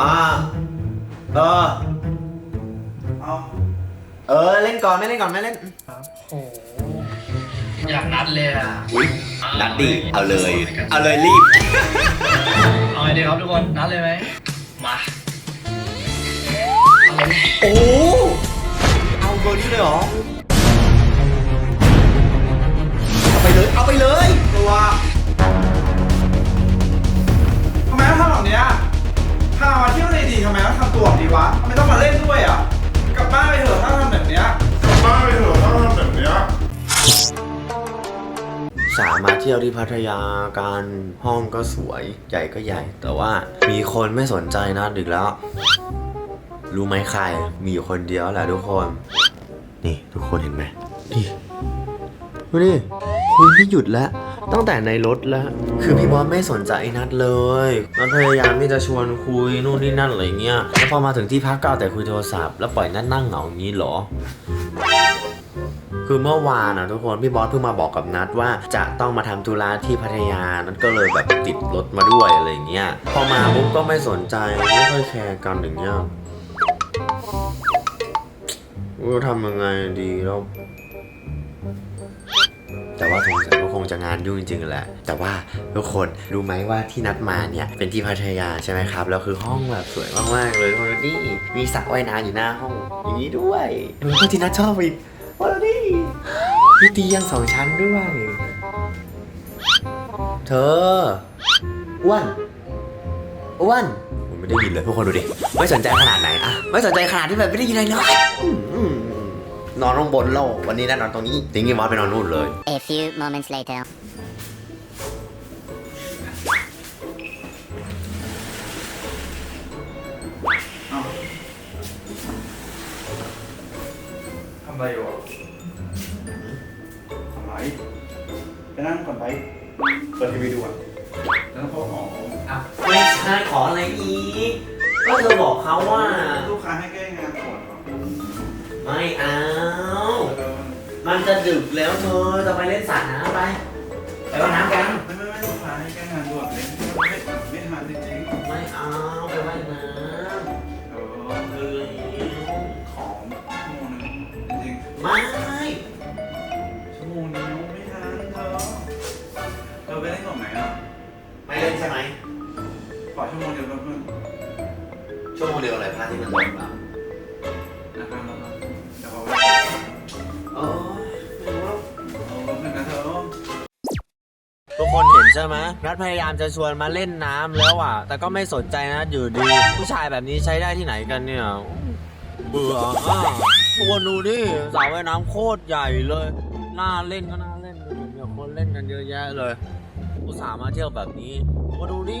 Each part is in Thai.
อ่าเออ เอาเออ เล่นก่อนไม่เล่นก่อนไม่เล่นโอ้โหอยากนัดเลยอะอุ้ยนัดดิเอาเลย เอาเลยรีบ เอาไงดีครับทุกคนนัดเลยไหมมาโอ้ เอาเบอร์นี้เลยเหรอ เอาไปเลย เอาไปเลย ตัวทำไมต้องทำแบบเนี้ย พามาเที่ยวเลยดีทำไมต้องทำตัวแบบนี้วะทำไมต้องมาเล่นด้วยอะ กลับบ้านไปเถอะถ้าทำแบบเนี้ย กลับบ้านไปเถอะถ้าทำแบบเนี้ยสามมาเที่ยวที่พัทยาการห้องก็สวยใหญ่ก็ใหญ่ แต่ว่ามีคนไม่สนใจนะดึกแล้ว รู้ไหมใคร มีอยู่คนเดียวแหละทุกคน นี่ทุกคนเห็นไหมนี่ดูดิคุยไม่หยุดแล้ว ตั้งแต่ในรถแล้ว คือพี่บอสไม่สนใจนัดเลยนัดพยายามที่จะชวนคุยนู่นนี่นั่นอะไรเงี้ย แล้วพอมาถึงที่พักก็เอาแต่คุยโทรศัพท์ แล้วปล่อยนัดนั่งเหงาอย่างนี้เหรอ คือเมื่อวานอะทุกคนพี่บอสเพิ่งมาบอกกับนัดว่าจะต้องมาทำธุระที่พัทยานัดก็เลยแบบติดรถมาด้วยอะไรอย่างเงี้ย พอมาปุ๊บก็ไม่สนใจไม่ค่อยแคร์กันอย่างเงี้ยว่าทำยังไงดีแล้ว แต่ว่าสงสัยก็คงจะงานยุ่งจริงๆแหละ แต่ว่าทุกคนรู้ไหมว่าที่นัดมาเนี่ยเป็นที่พัทยาใช่ไหมครับ แล้วคือห้องแบบสวยมากๆเลยทุกคนนี่มีสระว่ายน้ำอยู่หน้าห้องอย่างนี้ด้วยแล้วก็ที่นัดชอบอีกว้าวนี่มีเตียงสองชั้นด้วย เธออ้วนอ้วนผมไม่ได้ยินเลยทุกคนดูดิ ไม่สนใจขนาดไหนอะไม่สนใจขนาดที่แบบไม่ได้ยินอะไรเลยอืมอืม นอนลงบนโลกวันนี้นะนอนตรงนี้จริงๆมอสไปนอนนู่นเลย A few moments later. ทำอะไรอยู่อะทำไรไปนั่งก่อนไปเปิดทีวีดูอะแล้วพอหอมไม่ใช่ขออะไรอีกก็เธอบอกเขาว่าลูกค้าให้แก้งานก่อนเหรอ ไม่เอา มันจะดึกแล้วเธอจะไปเล่นสระน้ำไป ไปว่ายน้ำกัน ไม่ไม่ไม่ลูกค้าให้แกงานด่วนเลยไม่ไม่ทันจริงไม่เอา ไปว่ายน้ๆเออำคือของชั่วโมงนึงจริงไม่ ๆชั่วโมงนี้ไม่ทันเธอเธอไปเล่นก่อนไหมอะไม่เล่นใช่ไหมขอชั่วโมงเดียวแป๊บนึงชั่วโมงเดียวอะไรพระที่มันตกแล้ว นะครับแล้ว ใช่ไหมนัดพยายามจะชวนมาเล่นน้ำแล้วอะ แต่ก็ไม่สนใจนะอยู่ดี ผู้ชายแบบนี้ใช้ได้ที่ไหนกันเนี่ยเบื่ออะทุกคนดูดิสระว่ายน้ำโคตรใหญ่เลยน่าเล่นก็น่าเล่นดูดิมีคนเล่นกันเยอะแยะเลยอุตส่าห์มาเที่ยวแบบนี้มาดูดิ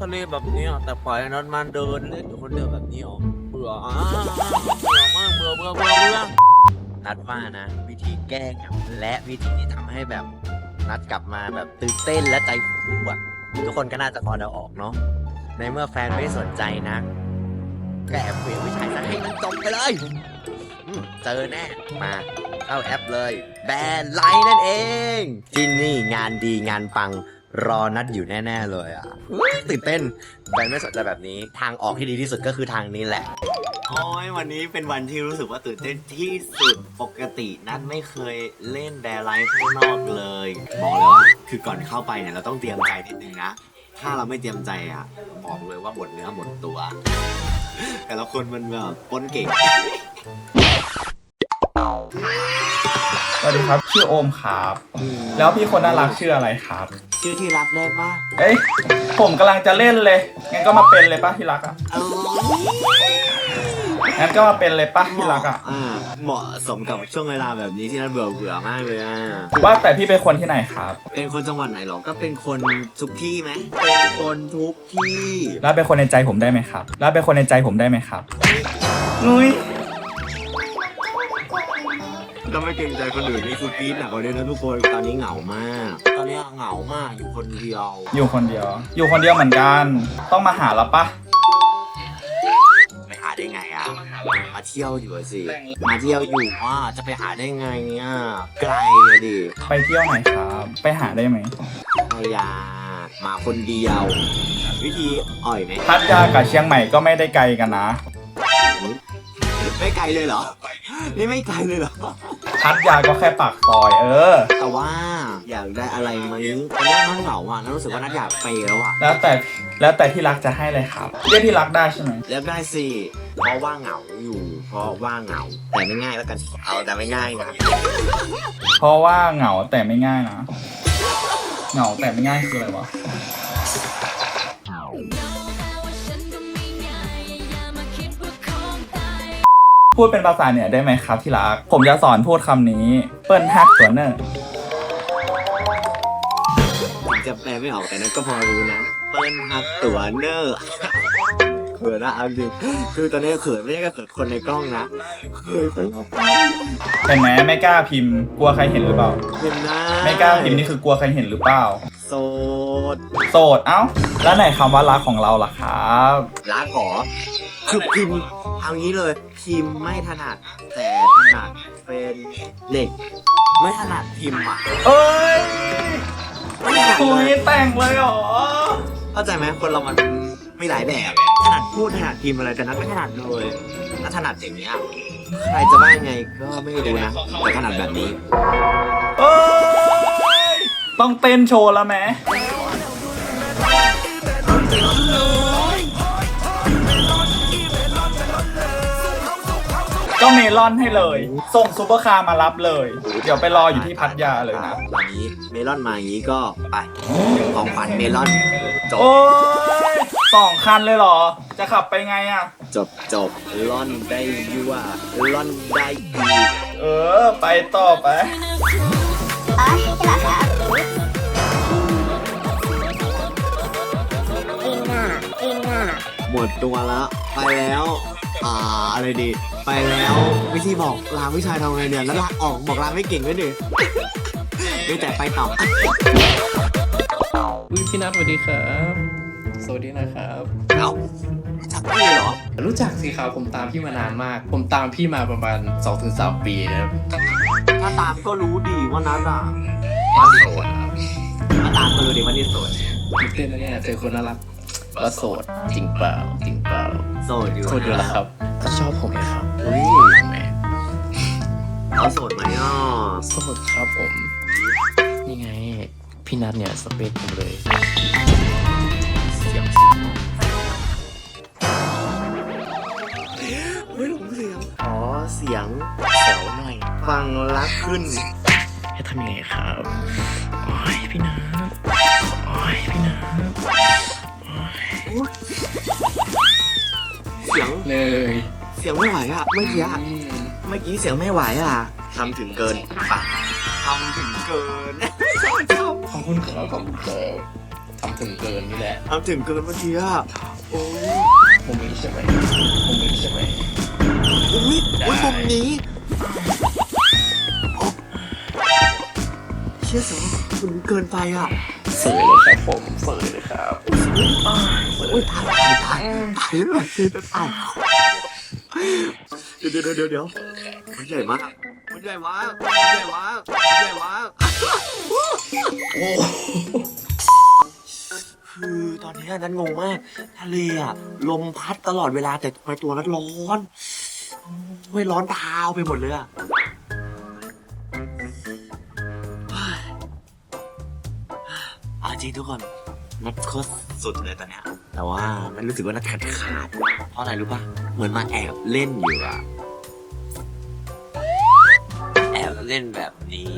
ทะเลแบบเนี้ยแต่ปล่อยนัดมาเดินเล่นอยู่คนเดียวแบบนี้เหรอเบื่ออะเบื่อมากเบื่อเบื่อเบื่อเบื่อนัดว่านะ วิธีแก้เหงาและวิธีที่ทำให้แบบ นัดกลับมาแบบตื่นเต้นและใจฟูอะทุกคนก็น่าจะพอเดาออกเนาะในเมื่อแฟนไม่สนใจนะก็แอบคุยกับผู้ชายซะให้มันจบไปเลยเจอแน่มาเข้าแอปเลย แบนไลน์นั่นเองที่นี่งานดีงานปังรอนัดอยู่แน่ ๆ เลยอะตื่นเต้นแฟนไม่สนใจแบบนี้ ทางออกที่ดีที่สุดก็คือทางนี้แหละ โอ้ยวันนี้เป็นวันที่รู้สึกว่าตื่นเต้นที่สุดปกตินัดไม่เคยเล่นแบร์ไลฟ์ข้างนอกเลย บอกเลยว่าคือก่อนเข้าไปเนี่ยเราต้องเตรียมใจนิดนึงนะ ถ้าเราไม่เตรียมใจอะบอกเลยว่าหมดเนื้อหมดตัว แต่ละคนมันแบบปนเก่งสวัสดีครับ ชื่อโอมครับ แล้วพี่คนน่ารักชื่ออะไรครับ ชื่อที่รักได้ปะเอ้ยผมกำลังจะเล่นเลยงั้นก็มาเป็นเลยป่ะที่รักอะเออ งั้นก็มาเป็นเลยป่ะที่รักอะอ่าเหมาะสมกับช่วงเวลาแบบนี้ที่นัดเบื่อเบื่อมากเลยอะว่าแต่พี่เป็นคนที่ไหนครับ เป็นคนจังหวัดไหนหรอก็เป็นคนทุกที่ไหมเป็นคนทุกที่แล้วเป็นคนในใจผมได้ไหมครับแล้วเป็นคนในใจผมได้ไหมครับนุ้ยก็ไม่เกรงใจคนอื่นนี่คือกรี๊ดหนักกว่านี้นะทุกคนตอนนี้เหงามาก ตอนนี้เหงามากอยู่คนเดียว อยู่คนเดียว อยู่คนเดียวเหมือนกัน ต้องมาหาแล้วป่ะ เที่ยวอยู่อะสิมาเที่ยวอยู่อะจะไปหาได้ไงเนี่ยไกลอะดิไปเที่ยวไหนครับ ไปหาได้ไหมไม่อยากมมาคนเดียว วิธีอ่อยไหมพัทยากับเชียงใหม่ก็ไม่ได้ไกลกันนะ ไม่ไกลเลยเหรอ นี่ไม่ไกลเลยเหรอ พัทยาก็แค่ปากซอย เออ แต่ว่าอยากได้อะไรไหมตอนนี้นั่งเหงาอะนั่นรู้สึกว่านัดอยากไปแล้วอะ แล้วแต่แล้วแต่ที่รักจะให้เลยครับเรียกที่รักได้ใช่ไหมเลือกได้สิเพราะว่าเหงาอยู่ เพราะว่าเหงาแต่ไม่ง่ายแล้วกันเอาแต่ไม่ง่ายนะเพราะว่าเหงาแต่ไม่ง่ายนะ เหงาแต่ไม่ง่ายคืออะไรวะ พูดเป็นภาษาเหนือได้ไหมครับที่รัก ผมจะสอนพูดคำนี้ เปิ้นฮักตัวเนอร์ถึงจะแปลไม่ออกแต่นั้นก็พอรู้นะ เปิ้ลฮักตัวเนอร์เขินนะเอาจริงคือตอนนี้เขินไม่ใช่แค่เขินคนในกล้องนะเขินคนรอบเห็นไหมไม่กล้าพิมพ์กลัวใครเห็นหรือเปล่าเป็นนะไม่กล้าพิมพ์นี่คือกลัวใครเห็นหรือเปล่า โสดโสดเอ้า แล้วไหนคำว่ารักของเราล่ะครับรักหรอคือพิมพ์เอางี้เลย พิมพ์ไม่ถนัด แต่ถนัดเป็นเด็ก ไม่ถนัดพิมพ์อะเอ้ยไม่ถนัดคุเลยยแต่งเลยเหรอ เข้าใจไหมคนเรามันไม่หลายแบบถนัดพูดถนัดพิมพ์อะไรแต่นัดไม่ถนัดเลยถ้าถนัดอย่างเนี้ยใครจะว่าไงก็ไม่รู้นะแต่ถนัดแบบนี้เอ้ยต้องเต้นโชว์แล้วไหมก็เมลอนให้เลย ส่งซูเปอร์คาร์มารับเลย เดี๋ยวไปรออยู่ที่พัทยาเลยนะตอนนี้เมลอนมาอย่างนี้ก็ไปของขวัญเมลอนจบ โอ้ย สองคันเลยเหรอ จะขับไปไงอะ จบจบล่อนได้ยั่วล่อนได้ดีเออ ไปต่อไปหมดตัวแล้ว ไปแล้ว อ่าอะไรดี ไปแล้ววิธีบอกลาผู้ชายทำไงเนี่ยแล้วลาออกบอกลาไม่เก่งด้วยดิไม่แต่ไปต่อ อุ้ยพี่นัทสวัสดีครับ สวัสดีนะครับ เอ้าจับพี่เลยเหรอ รู้จักสิครับผมตามพี่มานานมาก ผมตามพี่มาประมาณ2-3ปีนะครับถ้าตามก็รู้ดีว่านัดอะว่าโสดครับถ้าตามก็รู้ดีว่านี่โสดตื่นเต้นนะเนี่ยเจอคนน่ารักว่าโสดจริงเปล่าจริงเปล่าโสดอยู่โสดอยู่แล้วครับก็ชอบผมไงครับอุ้ยทำไมเขาโสดไหมอะโสดครับผม นี่ไง พี่นัทเนี่ยสเปคผมเลย เสียงแถวหน่อย ฟังรักขึ้น ให้ทำยังไงครับ โอ้ยพี่นัทโอ้ยพี่นัทเสียงเลยเสียงไม่ไหวอะเมื่อกี้อะเมื่อกี้เสียงไม่ไหวอะทำถึงเกินปะทำถึงเกินขอบคุณครับขอบคุณครับทำถึงเกินนี่แหละทำถึงเกินเมื่อกี้อะโอ้ยผมมีใช่ไหมผมมีใช่ไหม อุ้ยอุ้ยมุมนี้โอ้เชี่ยเสียงมันเกินไปอะเสยเลยครับผมเสยเลยครับอุ้ยตายตายตายตายเลยตายเดี๋ยวเดี๋ยวเดี๋ยวเดี๋ยวมันใหญ่มากมันใหญ่มากมันใหญ่มากมันใหญ่มากโอ้คือตอนนี้นั้นงงมาก ทะเลอะลมพัดตลอดเวลาแต่ทำไมตัวนั้นร้อน โอ้ยร้อนเท้าไปหมดเลยอะเอาจริงทุกคนนัดโคตรสุดเลยตอนเนี้ย แต่ว่ามันรู้สึกว่านัดขาดขาด เพราะอะไรรู้ป่ะ เหมือนมาแอบเล่นอยู่อะแอบเล่นแบบนี้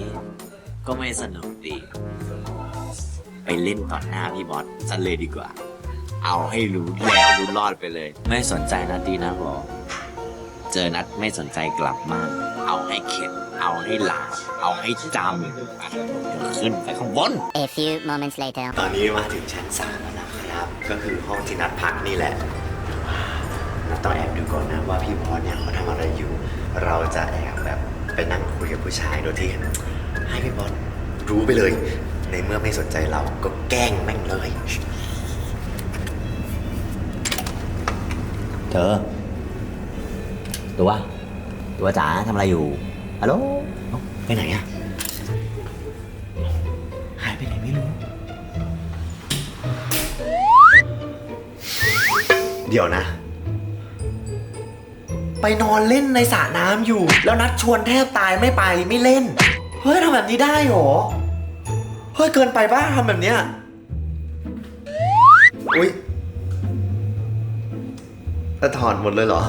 ก็ไม่สนุกดี ไปเล่นต่อหน้าพี่บอสซะเลยดีกว่า เอาให้รู้แล้วรู้รอดไปเลย ไม่สนใจนัดดีนะหรอ เจอนัดไม่สนใจกลับมา เอาให้เข็ด เอาให้หลาบเอาให้จำเดี๋ยวขึ้นไปข้างบน A few moments later. ตอนนี้มาถึงชั้นสามแล้วนะครับ ก็คือห้องที่นัดพักนี่แหละนัดต้องแอบดูก่อนนะว่าพี่บอสเนี่ยเขาทำอะไรอยู่ เราจะแอบแบบไปนั่งคุยกับผู้ชายโดยที่ให้พี่บอสรู้ไปเลย ในเมื่อไม่สนใจเราก็แกล้งแม่งเลย เธอ ตัว ตัวจ๋าทำอะไรอยู่ฮัลโหลไปไหนอะหายไปไหนไม่รู้ เดี๋ยวนะ ไปนอนเล่นในสระน้ำอยู่ แล้วนัดชวนแทบตายไม่ไปไม่เล่น เฮ้ยทำแบบนี้ได้เหรอ เฮ้ยเกินไปป่ะทำแบบเนี้ยอุ้ยถอนหมดเลยเหรอ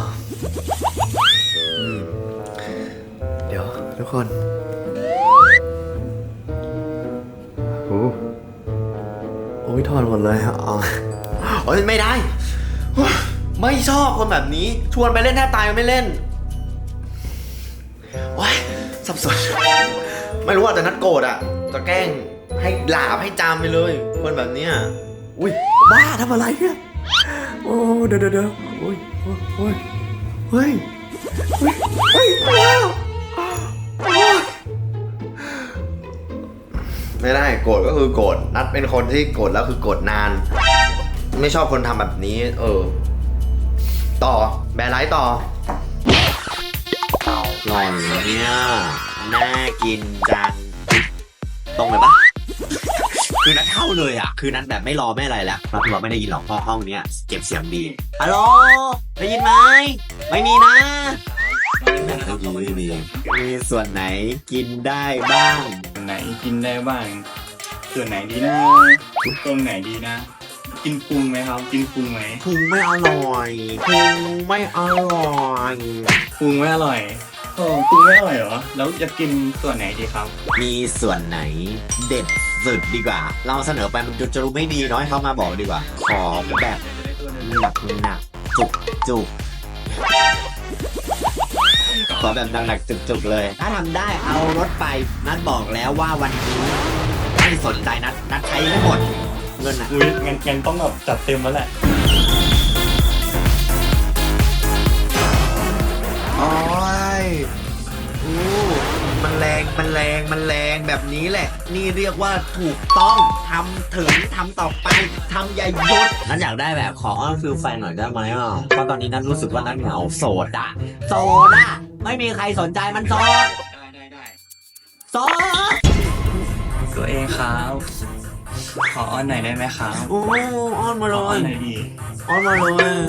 เดี๋ยวทุกคนโอ้โอ้ยถอดหมดเลยอะอ๋อโอ้ยไม่ได้ ไม่ชอบคนแบบนี้ ชวนไปเล่นแทบตายไม่เล่นว้ายสับสน ไม่รู้อะแต่นัดโกรธอะ จะแกล้งให้หลาบให้จามไปเลย คนแบบเนี้ยอุ้ยบ้าทำอะไรเนี่ยโอ้เดี๋ยวเดี๋ยวเดี๋ยวโอ้ยโอ้ยโอ้ย เฮ้ย เฮ้ยเฮ้ยว้าวโอ้ยไม่ได้โกรธก็คือโกรธนัดเป็นคนที่โกรธแล้วคือโกรธนาน ไม่ชอบคนทำแบบนี้ เออ ต่อแบร์ไลท์ต่อหล่อนเนี่ยน่ากินจังตรงเลยปะคือนัดเข้าเลยอะ คือนัดแบบไม่รอไม่อะไรแล้วนัดบอกไม่ได้ยินหรอกเพราะห้องเนี้ยเก็บเสียงดีฮัลโหลได้ยินไหม ไม่มีนะไม่มีมีส่วนไหนกินได้บ้างส่วนไหนกินได้บ้าง ส่วนไหนดีนะตรงไหนดีนะ กินปรุงไหมครับ กินปรุงไหมพุงไม่อร่อยพุงไม่อร่อยปรุงไม่อร่อยโอ้ปรุงไม่อร่อยเหรอ แล้วจะกินส่วนไหนดีครับ มีส่วนไหนเด็ดสุดดีกว่า เราเสนอไปมันจะจะรู้ไม่ดีเน้อยเขามาบอกดีกว่า ขอแบบหนักหนักจุกจุก ขอแบบหนักหนักจุกจุกเลย ถ้าทำได้เอารถไปนัดบอกแล้วว่าวันนี้ไม่สนใจนัดนัดใช้ไม่หมด เงินอะอุ้ยงั้นงั้นต้องแบบจัดเต็มแล้วแหละโอ้ยอู้ มันแรงมันแรงมันแรงแบบนี้แหละ นี่เรียกว่าถูกต้องทำถึงทำต่อไปทำอย่าหยุด นั้นอยากได้แบบขออ้อนฟิลแฟนหน่อยได้ไหมอะเพราะตอนนี้นั้นรู้สึกว่านั้นเหงาโสดอะโสดอะไม่มีใครสนใจมันโสดได้ได้ได้โสดตัวเองครับ ขออ้อนหน่อยได้ไหมครับโอ้อ้อนมาขเลออ้อยนหน่อยดีอ้อนมาเลย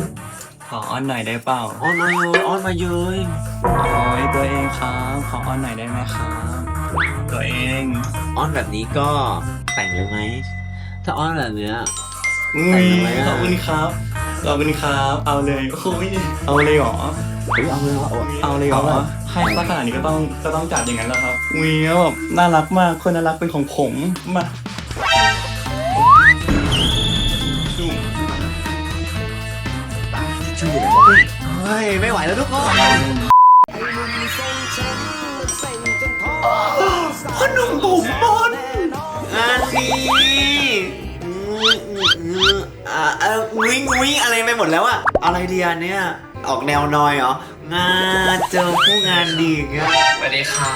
ขออ้อนหน่อยได้เปล่าอ้อนมาเลยอ้อนมาเยยโอ้ยตัวเองครับขออ้อนหน่อยได้ไหมครับตัวเองอ้อนแบบนี้ก็แต่งเลยไหมถ้าอ้อนแบบเนี้ย อุ้แต่ยงทำไมอะ ขอบคุณครับขอบคุณครับ เอาเลยโอ้ยเอาเลยเหรอเฮ้ยเอาเลยเหรอเอาเลยเหรอเอาเลยให้สักขนาดนี้ก็ต้องก็ต้องจัดอย่างนั้นแล้วครับอุ้ยแบบน่ารักมากคนน่ารักเป็นของผมมา ชื่ออะไรวะเฮ้ย ไม่ไหวแล้วทุกคนพ่อหนุ่มผมบอลงานนี้อื้ออื้ออะอ่อวิ่งวิ่งอะไรไปหมดแล้วอะอะไรเดียเนี่ยออกแนวนอยเหรองานเจอผู้งานดีอย่างเงี้ยสวัสดีครั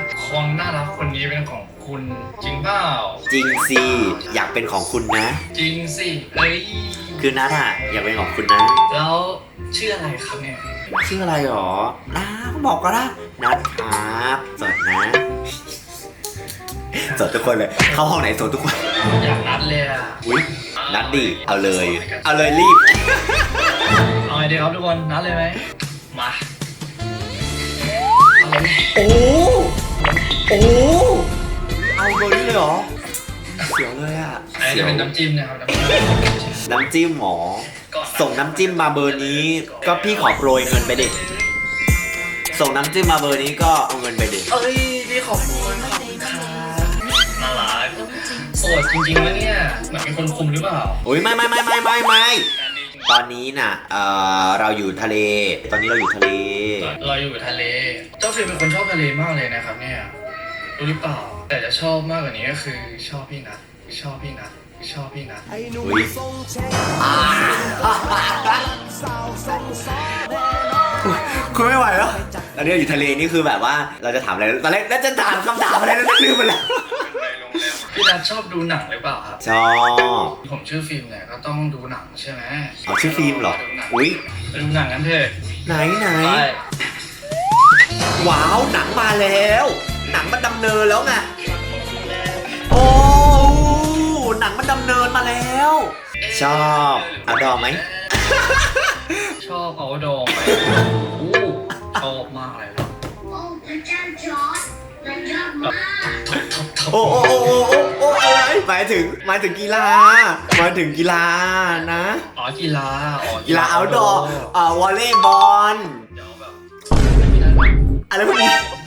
บคนน่ารักคนนี้เป็นของ คุณจริงเปล่าจริงสิอยากเป็นของคุณนะ จริงสิเอ้ยคือนัทอะอยากเป็นของคุณนะแล้วชื่ออะไรครับเนี่ยชื่ออะไรหรอนะบอกก็ได้นัดครับสดนะสดทุกคนเลยเข้าห้องไหนสดทุกคนอยากนัดเลยอะอุ้ยนัดดีเอาเลย เอาเลยรีบเอาไงดีครับทุกคนนัดเลยไหมมาเอาเลยโอ้โอ้ เอาเบอร์นี้เลยเหรอ เสียวเลยอะอันนี้เสียจะวเป็นน้ำจิ้มนะครับน้ำจิ้มน้ำจิ้มหมอก่อนส่งน้ำจิ้มมาเบอร์นี้ ก็พี่ขอโปรยเงินไปดิ ส่งน้ำจิ้มมาเบอร์นี้ก็เอาเงินไปดิ เอ้ยพี่ขอบคุณขอบคุณครับน่ารักโสดจริงๆวะเนี่ยเหมือนเป็นคนคุมหรือเปล่าอุ้ยไม่ไม่ไม่ไม่ไม่ไม่งานดีจริงตอนนี้น่ะเอ่อเราอยู่ทะเล ตอนนี้เราอยู่ทะเล เราอยู่ทะเลเจ้าฟิลเป็นคนชอบทะเลมากเลยนะครับเนี่ยรู้ หรือเปล่า แต่จะชอบมากกว่านี้ก็คือชอบพี่นัทชอบพี่นัทชอบพี่นัทอุ้ยอ่าคุณไม่ไหวแล้วตอนนี้เราอยู่ทะเลนี่คือแบบว่าเราจะถามอะไรตอนแรกน่าจะถามคำถามอะไรแล้วลืมไปแล้วพี่นัทชอบดูหนังหรือเปล่าครับชอบผมชื่อฟิล์มเนี่ยก็ต้องดูหนังใช่ไหมเอาชื่อฟิล์มเหรอดูหนังอุ้ยไปดูหนังกันเถอะไหนไหนไปว้าวหนังมาแล้ว หนังมันดำเนินแล้วไงโอ้หนังมันดำเนินมาแล้ว ชอบเอาดอมไหม ชอบเอาดองไปอู้ชอบมากเลยครับโอ้พระเจ้าจอร์ดมันยอดมากท็อปท็อปท็อปโอ้โอ้โอ้โอ้โอ้โอ้อะไรหมายถึงหมายถึงกีฬาหมายถึงกีฬานะอ๋อกีฬาอ๋อกีฬาเอาดอร์อ่าวอลเลย์บอลเดี๋ยวแบบไม่ได้แบบอะไรพวกนี้ฮิวไปก็ฮิว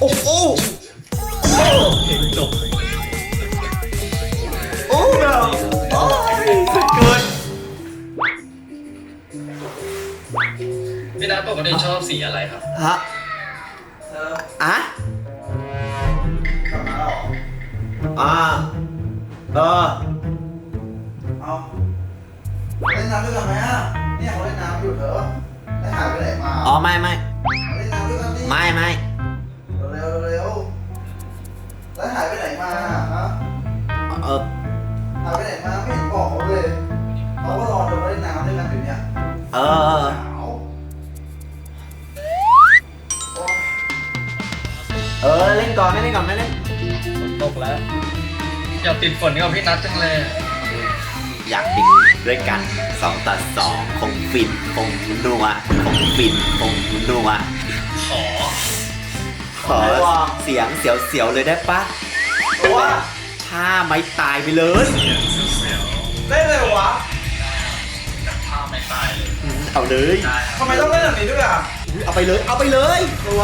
โอ้โอ้เพลงจบโอ้แบบโอ้ยสุดเกินพี่นัทปกติชอบสีอะไรครับ ฮะอออะกลับมาแล้วเหรออ่าเออเอาเล่นน้ำด้วยกันไหมอะเนี่ยเขาเล่นน้ำอยู่เถอะแล้วหายไปไหนมาอ๋อไม่ไม่เล่นน้ำด้วยกันดิ ไม่ไม่ หายไปไหนมาไม่เห็นบอกเขาเลยเขาก็รอเธอมาเล่นน้ำด้วยกันอยู่เนี่ยเออ หนาวโอ้ยเออ เล่นก่อนไม่เล่นก่อนไม่เล่นฝนตกแล้วอยากติดฝนกับพี่นัทจังเลยอยากติดด้วยกันสองต่อสองคงฟินคงนัวคงฟินคงนัวขอ ขอเสียงเสียวๆเลยได้ปะแต่ว่า ถ้าไม่ตายไปเลยเล่นเลยวะภาพไม่ตายเลยเอาเลยได้ทำไมต้องเล่นแบบนี้ด้วยอะเอาไปเลยเอาไปเลยตัว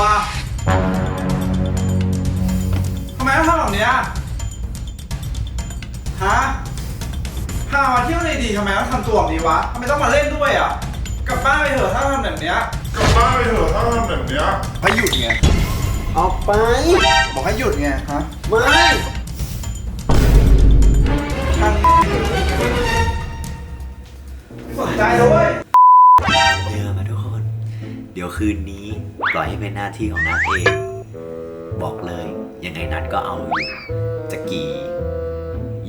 ทำไมต้องทำแบบเนี้ยฮะพามาเที่ยวในดีทำไมต้องทำตัวแบบนี้วะทำไมต้องมาเล่นด้วยอะกลับบ้านไปเถอะถ้าทำแบบเนี้ยกลับบ้านไปเถอะถ้าทำแบบเนี้ยให้หยุดไงออกไป บอกให้หยุดไงฮะไม่ ทางสนใจเลยเว้ยเดี๋ยวมาทุกคน เดี๋ยวคืนนี้ปล่อยให้เป็นหน้าที่ของนัทเอง บอกเลยยังไงนัทก็เอาอยู่จะกี่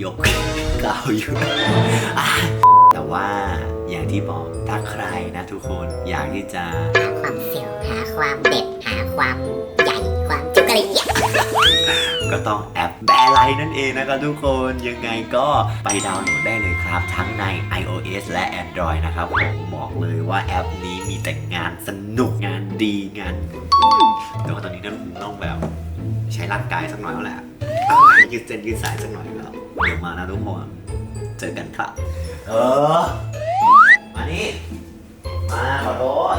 ยกก็เอาอยู่แต่ว่าอย่างที่บอกถ้าใครนะทุกคนอยากที่จะหาความเสียวหาความเด็ดหาความ อะไรอย่างเงี้ยก็ต้องแอปแบร์ไลน์นั่นเองนะครับทุกคนยังไงก็ไปดาวน์โหลดได้เลยครับ ทั้งใน iOS และ Android นะครับผมบอกเลยว่าแอปนี้มีแต่งานสนุกงานดีงานแต่ว่าตอนนี้ต้องต้องแบบใช้ร่างกายสักหน่อยแล้วแหละยืดเส้นยืดสายสักหน่อยแล้วเดี๋ยวมานะทุกคนเจอกันครับ เออ มานี่ มาขอโทษ